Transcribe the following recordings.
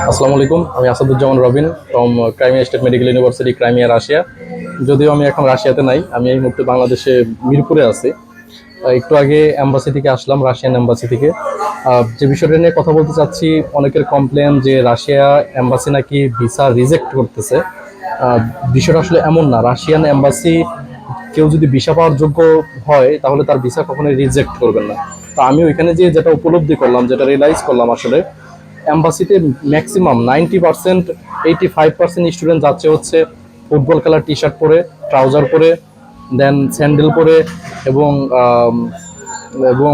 আসসালামু আলাইকুম, আমি Asaduzzaman Robin from Crimea State Medical University Crimea Russia যদিও আমি এখন রাশিয়াতে নাই, আমি এই মুহূর্তে বাংলাদেশে মিরপুরে আছি। একটু আগে অ্যাম্বাসি থেকে আসলাম রাশিয়ান অ্যাম্বাসি থেকে। যে বিষয়টা নিয়ে কথা বলতে চাচ্ছি, অনেকের কমপ্লেন যে রাশিয়া অ্যাম্বাসি নাকি ভিসা রিজেক্ট করতেছে। বিষয়টা আসলে এমন না রাশিয়ান অ্যাম্বাসি কেউ যদি ভিসা পাওয়ার যোগ্য হয়, তাহলে তার ভিসা কখনোই রিজেক্ট করবেন না। তো আমি ওইখানে যে যেটা উপলব্ধি করলাম, যেটা রিয়েলাইজ করলাম আসলে অ্যাম্বাসিতে maximum ninety percent eighty five percent student যাচ্ছে হচ্ছে ফুটবল খেলার টি শার্ট পরে ট্রাউজার পরে দেন স্যান্ডেল পরে এবং এবং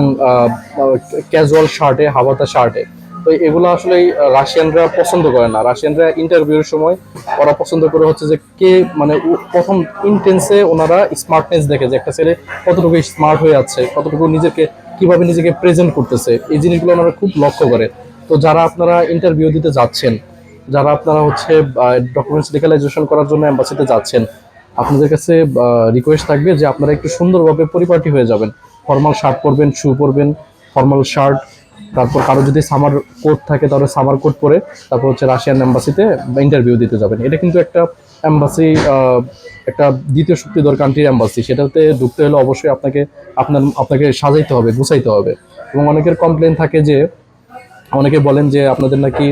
ক্যাজুয়াল শার্টে হাওয়াতা শার্টে তো এগুলো আসলে রাশিয়ানরা পছন্দ করে না। রাশিয়ানরা ইন্টারভিউর সময় ওরা পছন্দ করে হচ্ছে যে কে মানে প্রথম ইন্টেন্সে ওনারা স্মার্টনেস দেখে যে একটা ছেলে কতটুকু স্মার্ট হয়ে যাচ্ছে কতটুকু নিজেকে, কীভাবে নিজেকে প্রেজেন্ট করতেছে। এই জিনিসগুলো ওনারা খুব লক্ষ্য করে। তো যারা আপনারা ইন্টারভিউ দিতে যাচ্ছেন, যারা আপনারা হচ্ছে ডকুমেন্টস লিগালাইজেশন করার জন্য অ্যাম্বাসিতে যাচ্ছেন, আপনাদের কাছে রিকোয়েস্ট থাকবে যে আপনারা একটু সুন্দরভাবে পরিপাটি হয়ে যাবেন। ফর্মাল শার্ট পরবেন শু পরবেন ফর্মাল শার্ট তারপর কারও যদি সামার কোট থাকে তাহলে সামার কোট পরে, তারপর হচ্ছে রাশিয়ান অ্যাম্বাসিতে ইন্টারভিউ দিতে যাবেন। এটা কিন্তু একটা অ্যাম্বাসি একটা দ্বিতীয় শক্তিধর কান্ট্রির অ্যাম্বাসি সেটাতে ঢুকতে হলে অবশ্যই আপনাকে, আপনার, আপনাকে সাজাইতে হবে, গুছাইতে হবে। এবং অনেকের কমপ্লেন থাকে যে অনেকে বলেন যে আপনাদের নাকি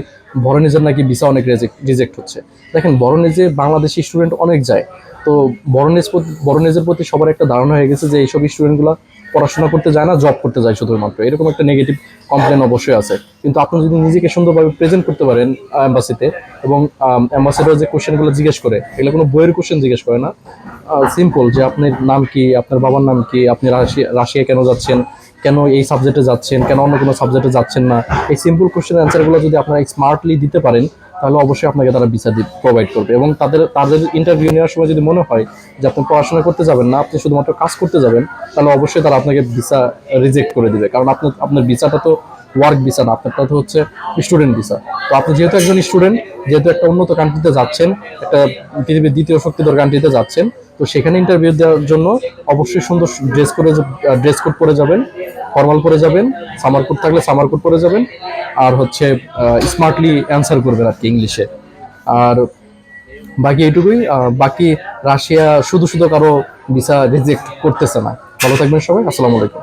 বড়নিজের নাকি ভিসা অনেক রিজেক্ট হচ্ছে। দেখেন বড়নিজে বাংলাদেশি স্টুডেন্ট অনেক যায়। তো বড়নিজ বড়নিজের প্রতি সবার একটা ধারণা হয়ে গেছে যে এইসব স্টুডেন্টগুলো পড়াশোনা করতে যায় না জব করতে যায় শুধুমাত্র। এরকম একটা নেগেটিভ কমপ্লেন অবশ্যই আছে। কিন্তু আপনি যদি নিজেকে সুন্দরভাবে প্রেজেন্ট করতে পারেন অ্যাম্বাসিতে এবং অ্যাম্বাসিডার যে কোশ্চেনগুলো জিজ্ঞেস করে, এগুলো কোনো বইয়ের কোশ্চেন জিজ্ঞেস করে না। সিম্পল যে আপনার নাম কি, আপনার বাবার নাম কি, আপনি রাশিয়া রাশিয়া কেন যাচ্ছেন কেন এই সাবজেক্টে যাচ্ছেন, কেন অন্য কোনো সাবজেক্টে যাচ্ছেন না? এই সিম্পল কোশ্চেন অ্যান্সারগুলো যদি আপনারা স্মার্টলি দিতে পারেন, তাহলে অবশ্যই আপনাকে তারা ভিসা প্রোভাইড করবে। এবং তাদের তাদের ইন্টারভিউ নেওয়ার সময় যদি মনে হয় যে আপনি পড়াশোনা করতে যাবেন না, আপনি শুধুমাত্র কাজ করতে যাবেন, তাহলে অবশ্যই তারা আপনাকে ভিসা রিজেক্ট করে দিবে। কারণ আপনার আপনার ভিসাটা তো ওয়ার্ক ভিসা না, আপনারটা তো হচ্ছে স্টুডেন্ট ভিসা তো আপনি যেহেতু একজন স্টুডেন্ট যেহেতু একটা উন্নত কান্ট্রিতে যাচ্ছেন, একটা পৃথিবীর দ্বিতীয় শক্তিধর কান্ট্রিতে যাচ্ছেন, তো সেখানে ইন্টারভিউ দেওয়ার জন্য অবশ্যই সুন্দর ড্রেস করে ড্রেস কোড পরে যাবেন। ফর্মাল পরে যাবেন, সামার কোট থাকলে সামার কোট পরে যাবেন, আর হচ্ছে স্মার্টলি অ্যান্সার করবেন আর কি ইংলিশে। আর বাকি এইটুকুই বাকি রাশিয়া শুধু শুধু কারও ভিসা রিজেক্ট করতেছে না। ভালো থাকবেন সবাই, আসসালামু আলাইকুম।